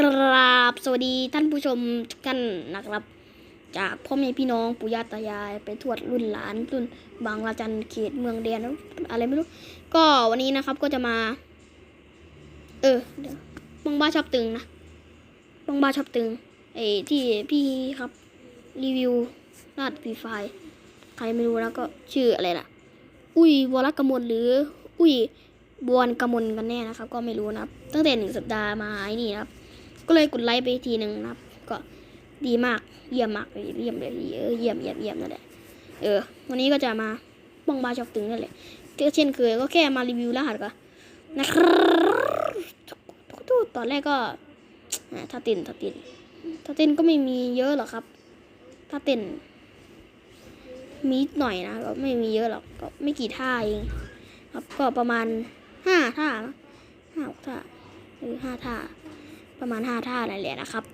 กราบสวัสดีท่านผู้ชมทุกท่านนะครับ จากพ่อแม่พี่น้องปู่ย่าตายายไปทวดรุ่นหลานรุ่นบางราจันเขตเมืองแดนอะไรไม่รู้ ก็วันนี้นะครับก็จะมา เออเดี๋ยวบางบ้าชอบตึงนะบางบ้าชอบตึงไอ้ที่พี่ครับรีวิวราดฟรีไฟใครไม่รู้แล้วก็ชื่ออะไรล่ะ อุ้ยวรกมลหรือ อุ้ยบวนกมลกันแน่นะครับ ก็ไม่รู้นะครับ ตั้งแต่หนึ่งสัปดาห์มาไอ้นี่นะครับ ก็เลยกดไลค์ไปทีหนึ่งนะครับ ก็ดีมากเยี่ยมมากเลยเยี่ยมเลยเออเยี่ยมเยี่ยมเยี่ยมนั่นแหละเออวันนี้ก็จะมาบ้องบาช็อบตึงนั่นแหละก็เช่นเคยก็แค่มารีวิวรหัสก็นะครับตอนแรกก็อ่าถ้าเต้นถ้าเต้นถ้าเต้นก็ไม่มีเยอะหรอกครับ ถ้าเต้นมีหน่อยนะก็ไม่มีเยอะหรอกก็ไม่กี่ท่าเองครับก็ประมาณห้าท่าห้าท่าหรือห้าท่า ประมาณห้าท่าอะไรแหละนะครับ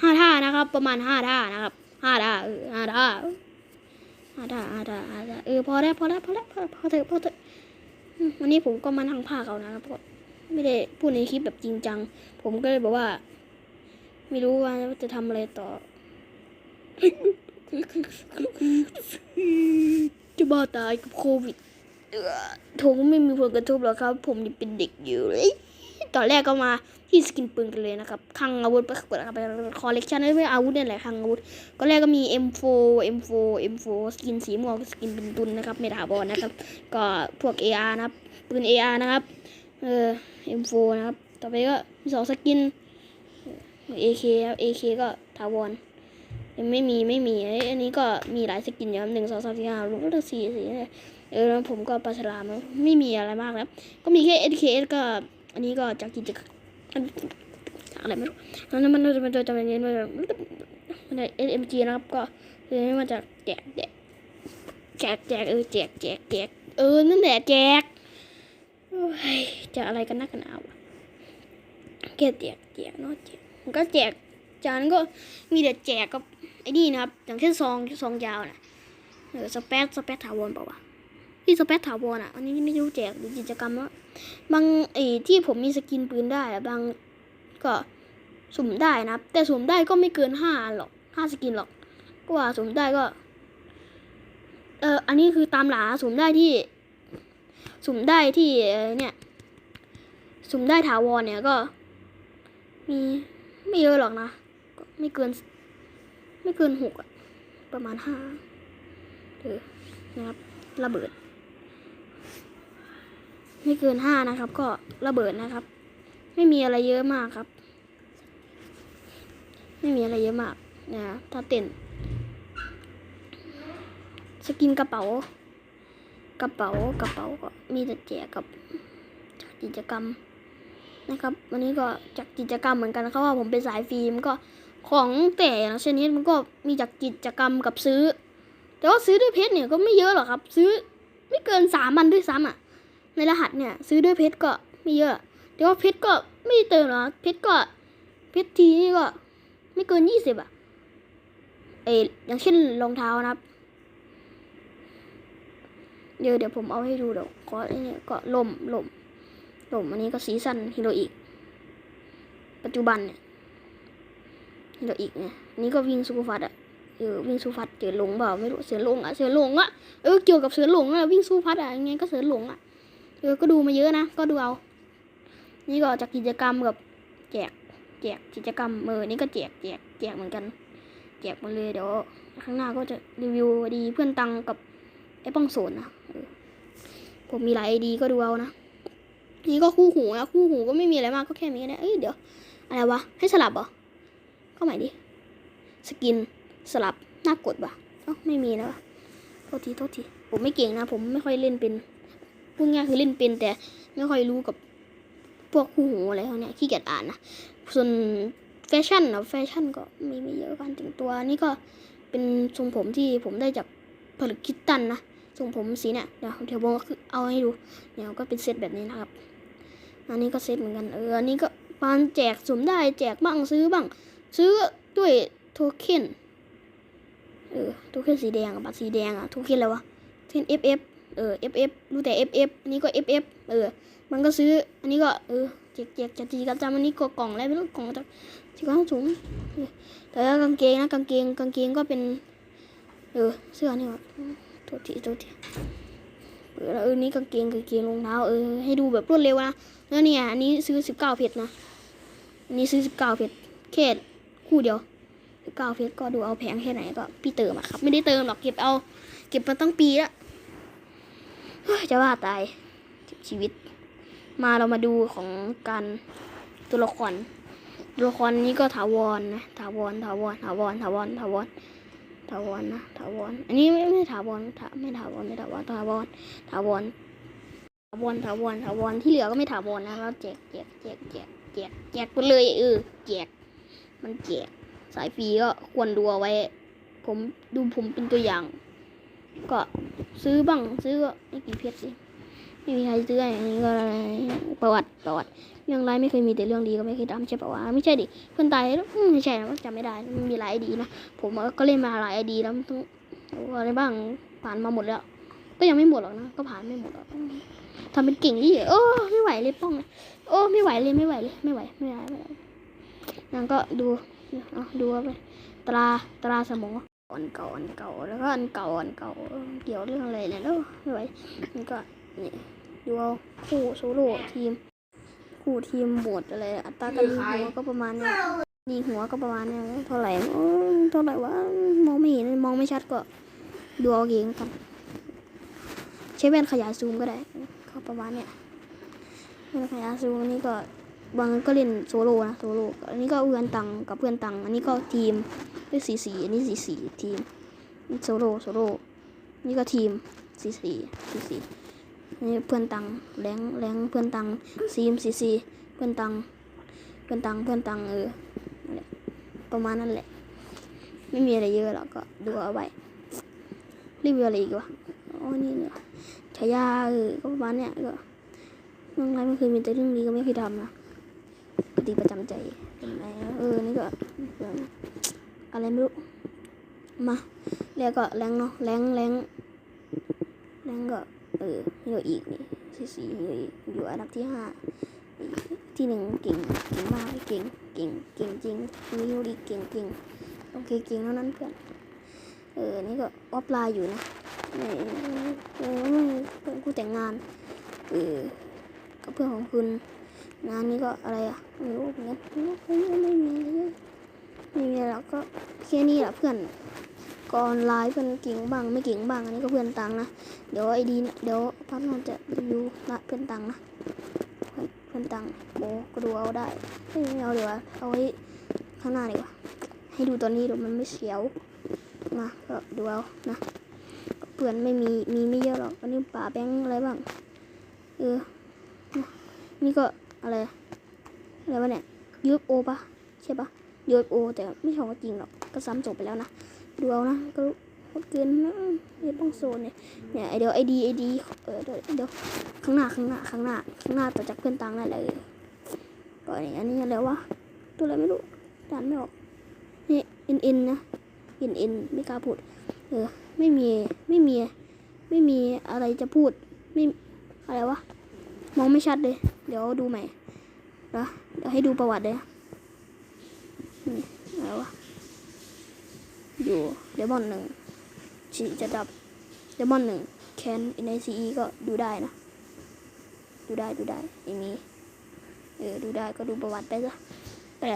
ห้าท่านะครับ ประมาณห้าท่านะครับห้าท่าเออห้าท่าห้าท่าห้าท่าห้าท่าเออพอแล้วพอแล้วพอแล้วพอพอเถอะพอเถอะวันนี้ผมก็มานั่งภาคเอานะครับไม่ได้พูดในคลิปแบบจริงจัง ผมก็เลยบอกว่า ไม่รู้ว่าจะทำอะไรต่อ จะบ้าตายกับโควิดเออผมไม่มีผลกระทบหรอกครับ ผมยังเป็นเด็กอยู่เลย ตอนแรกก็มาที่สกินปืนกันเลยนะครับคังอาวุธไปเปิดไปคอลเลกชันไม่อาวุธเนี่ยแหละคังอาวุธก็แรกก็มี M4 M4 M4 สกินสีม่วงสกินเป็นตุนนะครับไม่ถาวรนะครับ ก็พวก AR นะครับปืน AR นะครับเออ M4 นะครับ ต่อไปก็มีสองสกิน AK ครับ AK ก็ถาวรยังไม่มีไม่มีเอ้ยอันนี้ก็มีหลายสกินอยู่ครับหนึ่งสองสามสี่ห้าหกเจ็ดสี่สี่เออแล้วผมก็ปลาฉลามไม่มีอะไรมากแล้ว ก็มีแค่ SKS ก็ อันนี้ก็จากกิจกรรอะไรไม่รู้แล้วมันมันจะเป็นตัวจำเป็นมันมันได้ SMG นะครับก็คือมาจากแจกแจกแจกแจกเออแจกแจกแจกเออนั่นแหละแจกจะอะไรกันนักกันเอาแค่แจกแจกเนาะแจกมันก็แจกจากนั้นก็มีแต่แจกกับไอ้นี่นะครับ อย่างเช่นซองซองยาวนะเออสเปซสเปซถาวรเปล่าวะ ที่สเปซถาวรอะ อันนี้ไม่รู้แจกหรือกิจกรรมแล้วบางไอ้ที่ผมมีสกินปืนได้บางก็สุ่มได้นะแต่สุ่มได้ก็ไม่เกินห้าอันหรอกห้าสกินหรอก ก็ว่าสุ่มได้ก็ เอออันนี้คือตามหลาสุ่มได้ที่ สุ่มได้ที่เนี่ย สุ่มได้ถาวรเนี่ยก็ มีไม่เยอะหรอกนะก็ไม่เกิน ไม่เกินหกอะประมาณห้าเออนะครับระเบิด ไม่เกินห้านะครับ ก็ระเบิดนะครับ ไม่มีอะไรเยอะมากครับ ไม่มีอะไรเยอะมากนะถ้าเต้นสกินกระเป๋ากระเป๋ากระเป๋าก็มีแต่แจกกับจากกิจกรรมนะครับ วันนี้ก็จากกิจกรรมเหมือนกันเขาว่าผมเป็นสายฟิล์มก็ของแต่ละชนิดมันก็มีจากกิจกรรมกับซื้อ แต่ว่าซื้อด้วยเพชรเนี่ยก็ไม่เยอะหรอกครับ ซื้อไม่เกินสามมันด้วยซ้ำอะ ในรหัสเนี่ย ซื้อด้วยเพชรก็ไม่เยอะแต่ว่าเพชรก็ไม่เติมหรอกเพชรก็เพชรทีนี่ก็ไม่เกินยี่สิบอะเอออย่างเช่นรองเท้านะครับ เดี๋ยวเดี๋ยวผมเอาให้ดูเดี๋ยวขอเนี่ยก็ล่มล่มล่มอันนี้ก็ซีซันฮิโรอีก ปัจจุบันเนี่ยฮิโรอีกเนี่ยนนี้ก็วิ่งซูเปอร์ฟัดอะเออวิ่งซูฟัดเจอหลงเปล่าไม่รู้เสือหลงอะเสือหลงอะเออเกี่ยวกับเสือหลงอะวิ่งซูฟัดอะยังไงก็เสือหลงอะ เออก็ดูมาเยอะนะ ก็ดูเอา นี่ก็จากกิจกรรมกับแจก แจกกิจกรรมเออนี่ก็แจกแจกแจกเหมือนกัน แจกหมาเลยเดี๋ยวข้างหน้าก็จะรีวิวดีเพื่อนตังกับไอ้ป้องโสนนะออผมมีหลายไอดีก็ดูเอานะนี่ก็คู่หูนะคู่หูก็ไม่มีอะไรมากก็แค่นี้นะเอ้ยเดี๋ยวอะไรวะให้สลับเหรอเข้าใหม่ดิสกินสลับน่ากดปะเอ้าไม่มีนะวะโทษทีโทษทีผมไม่เก่งนะ ผมไม่ค่อยเล่นเป็น พูดง่ายคือเล่นเป็นแต่ไม่ค่อยรู้กับพวกคู่หูอะไรเขาเนี่ยขี้เกียจอ่านนะส่วนแฟชั่นเนาะแฟชั่นก็มีไม่เยอะการแต่งตัวนี่ก็เป็นทรงผมที่ผมได้จากผลิตคิดตันนะทรงผมสีเนี่ยเดี๋ยวเดี๋ยวผมก็เอาให้ดูเนี่ยวก็เป็นเซตแบบนี้นะครับ อันนี้ก็เซตเหมือนกันเอออันนี้ก็ปานแจกสมได้แจกบ้างซื้อบ้าง ซื้อด้วยโทเค็นเออโทเค็นสีแดงบัตรสีแดงอะโทเค็นอะไรวะเทน FF เอฟ เออ FF รู้แต่ FF อันนี้ก็ FF เออ มันก็ซื้อ อันนี้ก็เออแจกแจกจะตีกันจำอันนี้ก็กล่องอะไรไม่รู้กล่องจากที่ก้าสูงแต่ว่ากางเกงนะกางเกงกางเกงก็เป็น เออ เสื้อนี่วะโทษทีโทษทีเออแล้วเออนี่กางเกงกางเกงรองเท้าเออให้ดูแบบรวดเร็วนะแล้วเนี่ยอันนี้ซื้อสิบเก้าเพชรนะอันนี้ซื้อสิบเก้าเพชรแค่คู่เดียวสิบเก้าเพชรก็ดูเอาแพงแค่ไหนก็พี่เติมอะครับ ไม่ได้เติมหรอกเก็บเอา เก็บมาตั้งปีแล้ว จะว่าตายชีวิต มาเรามาดูของการตัวละครตัวละครนี้ก็ถาวรนะถาวรถาวรถาวรถาวรถาวรถาวรนะถาวรอันนี้ไม่ไม่ถาวรถาไม่ถาวรไม่ถาวรถาวรถาวรถาวรถาวรถาวรที่เหลือก็ไม่ถาวรนะเราแจกแจกแจกแจกแจกแจกไปเลยเออแจกมันแจกสายฟรีก็ควรดูเอาไว้ ผมดูผมเป็นตัวอย่าง ก็ซื้อบ้างซื้อก็ไม่กี่เพชรสิไม่มีใครซื้ออย่างนี้ก็ประวัติประวัติเรื่องไรไม่เคยมีแต่เรื่องดีก็ไม่เคยทำใช่ปะวะไม่ใช่ดิเพื่อนตายอืมไม่ใช่นะจำไม่ได้มันมีหลายไอดีนะผมก็เล่นมาหลายไอดีแล้วมันต้งอะไรบ้างผ่านมาหมดแล้ว ก็ยังไม่หมดหรอกนะก็ผ่านไม่หมดหรอกทำเป็นเก่งที่โอ้ไม่ไหวเลยป้องเลยโอ้ไม่ไหวเลยไม่ไหวเลยไม่ไหวไม่ไหวไม่ไหวนั่นก็ดูเอดูอาไปตราตราสมอง อันเก่าอันเก่าแล้วก็อันเก่าอันเก่าเกี่ยวเรื่องอะไรเนี่ยแล้วไม่ไหวนี่ก็นี่ดูเอาคู่โซโล่ทีม คู่ทีมบวดอะไรอัตราการยิงหัวก็ประมาณเนี้ยยิงหัวก็ประมาณเนี้ยเท่าไหร่โอ้ยเท่าไหร่วะมองไม่เห็นมองไม่ชัดก็ดูเอาเองกันใช้แว่นขยายซูมก็ได้ก็ประมาณเนี้ยแว่นขยายซูมนนี้ก็ บางก็เล่นโซโล่นะโซโล่อันนี้ก็เพื่อนตังกับเพื่อนตังอันนี้ก็ทีมด้วยสีสีอันนี้สีสีทีมโซโล่โซโล่นี่ก็ทีมสีสีสีสีนี่เพื่อนตังแรงแรงเพื่อนตังซีมซีซีเพื่อนตังเพื่อนตังเพื่อนตังเออประมาณนั้นแหละ ไม่มีอะไรเยอะหรอกก็ดูเอาไว้รีวิวอะไรอีกวะอ๋อนี่เนี่ยฉายาเออก็ประมาณเนี้ยก็เรื่องไรไม่เคยมีแต่เรื่องดีก็ไม่เคยทำนะ ปฏิประจำใจเป็นไงเออ นี่ก็อะไรไม่รู้ มาแล้วก็แรงเนาะแรงแรงแรงก็ เออเหลืออีกนี่สี่สี่เหลืออีกอยู่อันดับที่ห้าที่หนึ่งเก่งเก่งมากเก่งเก่งเก่งจริงมียูริเก่งเก่งโอเคเก่งเท่านั้นเพื่อนเออนี่ก็ออฟไลน์อยู่นะเออเออไม่เพื่อนคู่แต่งงานเออกับเพื่อนของคุณ งานนี้ก็อะไรอะไม่รู้เหมือนกันไม่รู้ไม่มีไรเยอะไม่มีอะไรหรอกก็แค่นี้แหละเพื่อนก็อนไลน์เพื่อนเก่งบ้างไม่เก่งบ้างอันนี้ก็เพื่อนตังนะเดี๋ยวไอดีเดี๋ยวพักนอนจะรีวิวละเพื่อนตังนะเพื่อนตังโบก็ดูเอาได้ไม่เอาเดี๋ยวาเอาไว้ข้างหน้าดีกว่าให้ดูตอนนี้เดี๋ยวมันไม่เสียวมาก็ดูเอานะเพื่อนไม่มีมีไม่เยอะหรอกอันนี้ป่าแบงอะไรบ้างเออนี่ก็ อะไร อะไรวะเนี่ยยูเโอปะใช่ปะยูเโอแต่ไม่ใช่ของจริงหรอก ก็ซ้ำจบไปแล้วนะ ดูเอานะ ก็โคตรเกินนะไม่ต้องโซนเนี่ย เนี่ยเดี๋ยวไอดีไอดีเออเดี๋ยวเดี๋ยวข้างหน้าข้างหน้าข้างหน้าข้างหน้าต่อจากเพื่อนตังนั่นแหละเออก็อันนี้อะไรวะ ตัวอะไรไม่รู้อ่านไม่ออก นี่เอ็นเอ็นนะเอ็นเอ็นไม่กล้าพูด เออ ไม่มี ไม่มี ไม่มีอะไรจะพูด ไม่ อะไรวะ มองไม่ชัดเลย เดี๋ยวดูใหม่นะเดี๋ยวให้ดูประวัติเลยนี่อะไรวะอยู่เดมอนหนึ่งฉีจะดับเดมอนหนึ่งแคนในซีก็ดูได้นะ ดูได้ดูได้ไม่มีเออดูได้ก็ดูประวัติไปซะแต่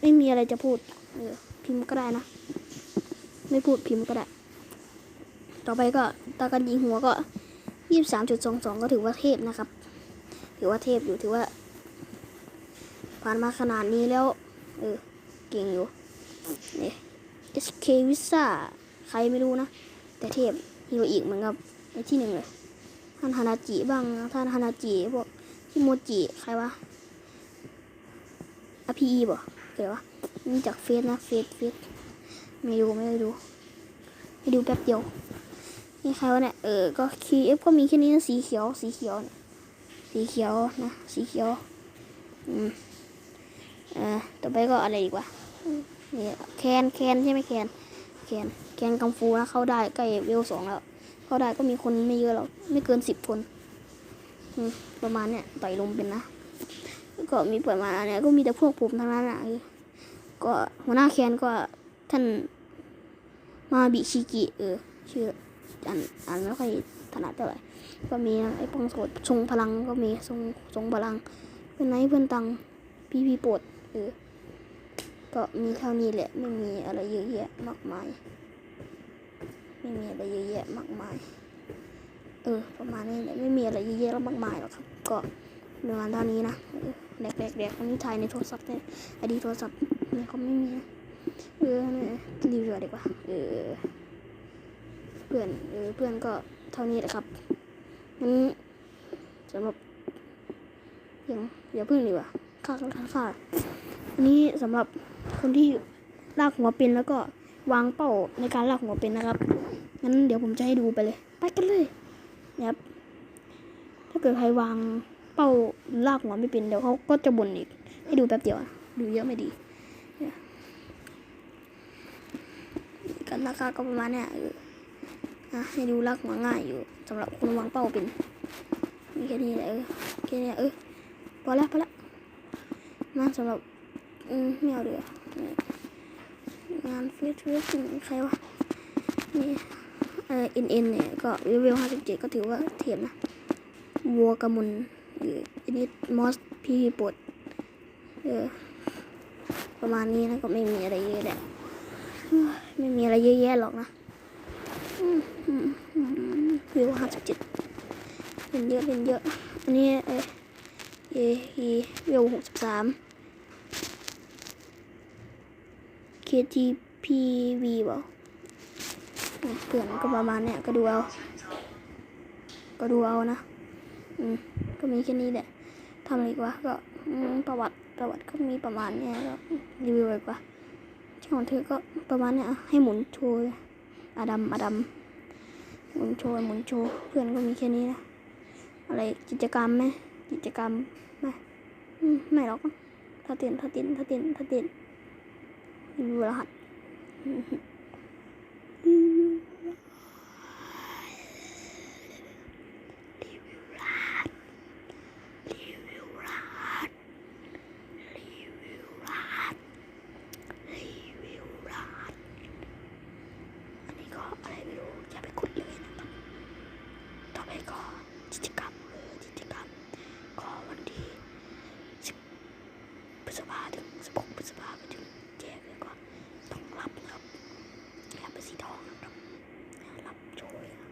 ไม่มีอะไรจะพูดเออพิมพ์ก็ได้นะ ไม่พูดพิมพ์ก็ได้ ต่อไปก็ตากันยิงหัวก็ ยี่สามจุดสองสองก็ถือว่าเทพนะครับ ถือว่าเทพอยู่ถือว่า ผ่านมาขนาดนี้แล้ว เออ เก่งอยู่นี่ SK วิซ่าใครไม่รู้นะ แต่เทพฮิโรอีกเหมือนกับในที่หนึ่งเลย ท่านฮานาจิบ้าง ท่านฮานาจิพวกฮิโมจิ ใครวะอพีอีบ่เกิดวะนี่จากเฟซนะ เฟซเฟซไม่ดูไม่ด้ดูให้ดูแป๊บเดียว นี่ใครวะเนี่ย เออ ก็คีเอฟก็มีแค่นี้นะ สีเขียว สีเขียวเนี่ยสีเขียวนะ สีเขียว อืมเอ่อต่อไปก็อะไรอีกวะนี่แคนแคนใช่ไหมแคนแคนแคนกังฟูนะ เข้าได้ใกล้เวลสองแล้ว เข้าได้ก็มีคนไม่เยอะหรอก ไม่เกินสิบคนอืมประมาณเนี้ยต่อยลมเป็นนะ ก็มีเปิดมาเนี่ยก็มีแต่พวกผมทั้งนั้นอะก็หัวหน้าแคนก็ท่านมาบิชิกิ เออชื่อ อ่านอ่านไม่ค่อยถนัดเท่าไหร่ก็มีนะไอ้ปองโสดทรงพลังก็มีทรงทรงพลังเพื่อนไหนเพื่อนตังพี่พี่ปรดเออก็มีเท่านี้แหละไม่มีอะไรเยอะแยะมากมายไม่มีอะไรเยอะแยะมากมาย เออ ประมาณนี้แหละไม่มีอะไรเยอะแยะแล้วมากมายหรอกครับ ก็ประมาณเท่านี้นะเออแดกๆแดกอันนี้ถ่ายในโทรศัพท์เนี่ยอดีโทรศัพท์เนี่ยเขาไม่มีนะเออเนี่ยรีวิวดีกว่า เออ เพื่อนเออเพื่อนก็เท่านี้แหละครับงั้นสำหรับยังอย่าเพิ่งดีกว่าค่าค่าค่าอันนี้สำหรับคนที่ลากหัวเป็นแล้วก็วางเป้าในการลากหัวเป็นนะครับงั้นเดี๋ยวผมจะให้ดูไปเลย ไปกันเลยนะครับ ถ้าเกิดใครวางเป้าลากหัวไม่เป็นเดี๋ยวเขาก็จะบ่นอีก ให้ดูแป๊บเดียวดูเยอะไม่ดีกันราคาก็ประมาณเนี้ยเออ นะให้ดูลากหัวง่ายอยู่สำหรับคนวางเป้าเป็นมีแค่นี้แหละเออแค่นี้เออพอแล้วพอแล้วมาสำหรับอืมไม่เอาเดี๋ยวงานเฟซเฟซใครวะนี่เออเอ็นเอ็นเนี่ยก็เลเวลห้าสิบเจ็ดก็ถือว่าเทียมนะวัวกระมุนหรืออันนี้มอสพี่ปวดเออประมาณนี้นะก็ไม่มีอะไรเยอะแหละไม่มีอะไรเยอะแยะหรอกนะอืม วิวห้าสิบเจ็ดเป็นเยอะเป็นเยอะ อันนี้เออเอฮีวิวหกสิบสาม KTPV เปล่าอะเพื่อนก็ประมาณเนี้ยก็ดูเอา ก็ดูเอานะ อืม ก็มีแค่นี้แหละทำอะไรกวะก็ประวัติประวัติก็มีประมาณเนี้ยก็รีวิวอีกว่าช่องเธอก็ประมาณเนี้ยให้หมุนโชว์เลยอดัมอดัม หมุนโชว์หมุนโชว์เพื่อนก็มีแค่นี้นะ อะไรกิจกรรมไหมกิจกรรมไหมอืมไม่หรอกถ้าเต้นถ้าเต้นถ้าเต้นถ้าเต้นรีวิวรหัสอืมรีวิวรีวิวรหัสรีวิวรหัสรีวิวรหัสรีวิวรหัสอันนี้ก็อะไรไม่รู้อย่าไปกดเลยนะครับ ต่อไปก็กิจกรรมเออกิจกรรมก็วันที่สิบพฤษภา ถึงสิบหกพฤษภาไปถึงเจ้งเลยก็ต้องรับนะครับรับเป็นสีทองนะครับรับโชยนะ